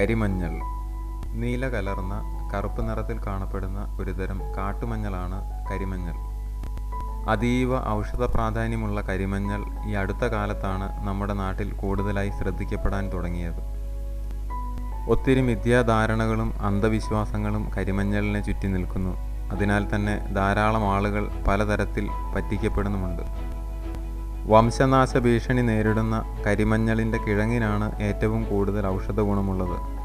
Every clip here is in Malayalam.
കരിമഞ്ഞൾ. നീല കലർന്ന കറുപ്പ് നിറത്തിൽ കാണപ്പെടുന്ന ഒരുതരം കാട്ടുമഞ്ഞളാണ് കരിമഞ്ഞൾ. അതീവ ഔഷധ പ്രാധാന്യമുള്ള കരിമഞ്ഞൾ ഈ അടുത്ത കാലത്താണ് നമ്മുടെ നാട്ടിൽ കൂടുതലായി ശ്രദ്ധിക്കപ്പെടാൻ തുടങ്ങിയത്. ഒത്തിരി മിഥ്യാധാരണകളും അന്ധവിശ്വാസങ്ങളും കരിമഞ്ഞളിനെ ചുറ്റി നിൽക്കുന്നു. അതിനാൽ തന്നെ ധാരാളം ആളുകൾ പലതരത്തിൽ പറ്റിക്കപ്പെടുന്നുമുണ്ട്. വംശനാശ ഭീഷണി നേരിടുന്ന കരിമഞ്ഞളിന്റെ കിഴങ്ങിനാണ് ഏറ്റവും കൂടുതൽ ഔഷധ ഗുണമുള്ളത്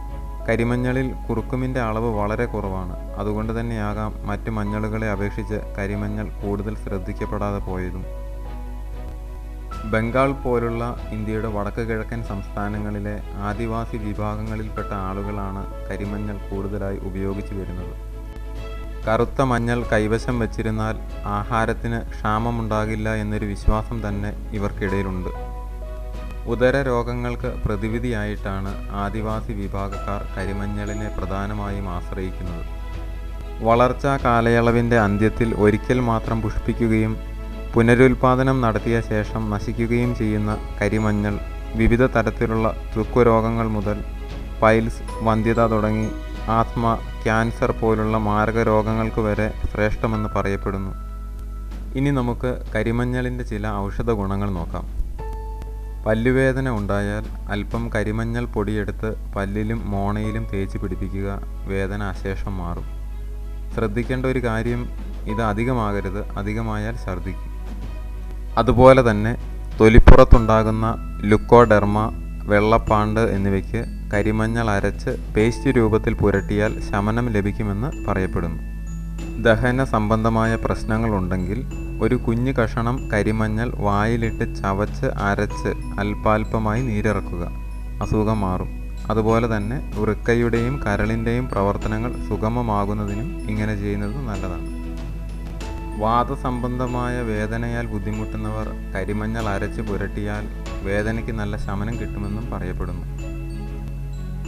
കരിമഞ്ഞളിൽ കുറുക്കുമിന്റെ അളവ് വളരെ കുറവാണ്. അതുകൊണ്ട് തന്നെയാകാം മറ്റു മഞ്ഞളുകളെ അപേക്ഷിച്ച് കരിമഞ്ഞൾ കൂടുതൽ ശ്രദ്ധിക്കപ്പെടാതെ പോയതും. ബംഗാൾ പോലുള്ള ഇന്ത്യയുടെ വടക്ക് കിഴക്കൻ സംസ്ഥാനങ്ങളിലെ ആദിവാസി വിഭാഗങ്ങളിൽപ്പെട്ട ആളുകളാണ് കരിമഞ്ഞൾ കൂടുതലായി ഉപയോഗിച്ചു വരുന്നത്. കറുത്ത മഞ്ഞൾ കൈവശം വച്ചിരുന്നാൽ ആഹാരത്തിന് ക്ഷാമമുണ്ടാകില്ല എന്നൊരു വിശ്വാസം തന്നെ ഇവർക്കിടയിലുണ്ട്. ഉദര രോഗങ്ങൾക്ക് പ്രതിവിധിയായിട്ടാണ് ആദിവാസി വിഭാഗക്കാർ കരിമഞ്ഞളിനെ പ്രധാനമായും ആശ്രയിക്കുന്നത്. വളർച്ചാ കാലയളവിന്റെ അന്ത്യത്തിൽ ഒരിക്കൽ മാത്രം പുഷ്പിക്കുകയും പുനരുൽപാദനം നടത്തിയ ശേഷം നശിക്കുകയും ചെയ്യുന്ന കരിമഞ്ഞൾ വിവിധ തരത്തിലുള്ള ത്വക്കുരോഗങ്ങൾ മുതൽ പൈൽസ് വന്ധ്യത തുടങ്ങി ആസ്മ ക്യാൻസർ പോലുള്ള മാരക രോഗങ്ങൾക്ക് വരെ ശ്രേഷ്ഠമെന്ന് പറയപ്പെടുന്നു. ഇനി നമുക്ക് കരിമഞ്ഞളിന്റെ ചില ഔഷധ ഗുണങ്ങൾ നോക്കാം. പല്ലുവേദന ഉണ്ടായാൽ അല്പം കരിമഞ്ഞൾ പൊടിയെടുത്ത് പല്ലിലും മോണയിലും തേച്ച് പിടിപ്പിക്കുക വേദന അശേഷം മാറും. ശ്രദ്ധിക്കേണ്ട ഒരു കാര്യം ഇത് അധികമാകരുത് അധികമായാൽ ഛർദ്ദിക്കും. അതുപോലെ തന്നെ തൊലിപ്പുറത്തുണ്ടാകുന്ന ലുക്കോഡെർമ വെള്ളപ്പാണ്ട് എന്നിവയ്ക്ക് കരിമഞ്ഞൾ അരച്ച് പേസ്റ്റ് രൂപത്തിൽ പുരട്ടിയാൽ ശമനം ലഭിക്കുമെന്ന് പറയപ്പെടുന്നു. ദഹന സംബന്ധമായ പ്രശ്നങ്ങളുണ്ടെങ്കിൽ ഒരു കുഞ്ഞു കഷണം കരിമഞ്ഞൾ വായിലിട്ട് ചവച്ച് അരച്ച് അല്പാൽപമായി നീരിറക്കുക. അസുഖം മാറും. അതുപോലെ തന്നെ വൃക്കയുടെയും കരളിന്റെയും പ്രവർത്തനങ്ങൾ സുഗമമാകുന്നതിനും ഇങ്ങനെ ചെയ്യുന്നത് നല്ലതാണ്. വാദസംബന്ധമായ വേദനയാൽ ബുദ്ധിമുട്ടുന്നവർ കരിമഞ്ഞൾ അരച്ച് പുരട്ടിയാൽ വേദനയ്ക്ക് നല്ല ശമനം കിട്ടുമെന്നും പറയപ്പെടുന്നു.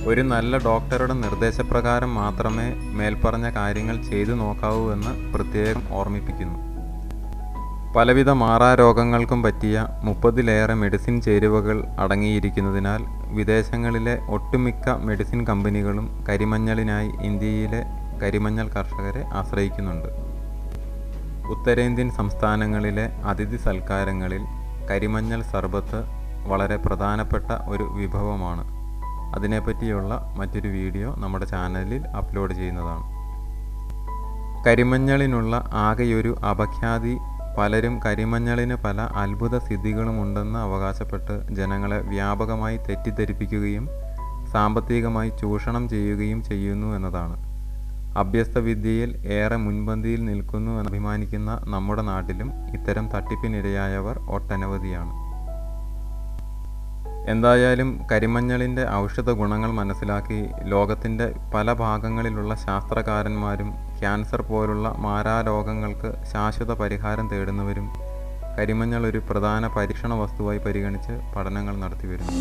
ഒരു നല്ല ഡോക്ടറുടെ നിർദ്ദേശപ്രകാരം മാത്രമേ മേൽപ്പറഞ്ഞ കാര്യങ്ങൾ ചെയ്തു നോക്കാവൂ എന്ന് പ്രത്യേകം ഓർമ്മിപ്പിക്കുന്നു. പലവിധ മാറാരോഗങ്ങൾക്കും പറ്റിയ മുപ്പതിലേറെ മെഡിസിൻ ചേരുവകൾ അടങ്ങിയിരിക്കുന്നതിനാൽ വിദേശങ്ങളിലെ ഒട്ടുമിക്ക മെഡിസിൻ കമ്പനികളും കരിമഞ്ഞളിനായി ഇന്ത്യയിലെ കരിമഞ്ഞൾ കർഷകരെ ആശ്രയിക്കുന്നുണ്ട്. ഉത്തരേന്ത്യൻ സംസ്ഥാനങ്ങളിലെ അതിഥി സൽക്കാരങ്ങളിൽ കരിമഞ്ഞൾ സർബത്ത് വളരെ പ്രധാനപ്പെട്ട ഒരു വിഭവമാണ്. അതിനെപ്പറ്റിയുള്ള മറ്റൊരു വീഡിയോ നമ്മുടെ ചാനലിൽ അപ്ലോഡ് ചെയ്യുന്നതാണ്. കരിമഞ്ഞളിനുള്ള ആകെയൊരു അപഖ്യാതി. പലരും കരിമഞ്ഞളിന് പല അത്ഭുത സിദ്ധികളുമുണ്ടെന്ന് അവകാശപ്പെട്ട് ജനങ്ങളെ വ്യാപകമായി തെറ്റിദ്ധരിപ്പിക്കുകയും സാമ്പത്തികമായി ചൂഷണം ചെയ്യുകയും ചെയ്യുന്നു എന്നതാണ്. അഭ്യസ്ത വിദ്യയിൽ ഏറെ മുൻപന്തിയിൽ നിൽക്കുന്നു എന്ന് അഭിമാനിക്കുന്ന നമ്മുടെ നാട്ടിലും ഇത്തരം തട്ടിപ്പിനിരയായവർ ഒട്ടനവധിയാണ്. എന്തായാലും കരിമഞ്ഞളിന്റെ ഔഷധ ഗുണങ്ങൾ മനസ്സിലാക്കി ലോകത്തിന്റെ പല ഭാഗങ്ങളിലുള്ള ശാസ്ത്രകാരന്മാരും ക്യാൻസർ പോലുള്ള മാരാരോഗങ്ങൾക്ക് ശാശ്വത പരിഹാരം തേടുന്നവരും കരിമഞ്ഞൾ ഒരു പ്രധാന പരീക്ഷണ വസ്തുവായി പരിഗണിച്ച് പഠനങ്ങൾ നടത്തി വരുന്നു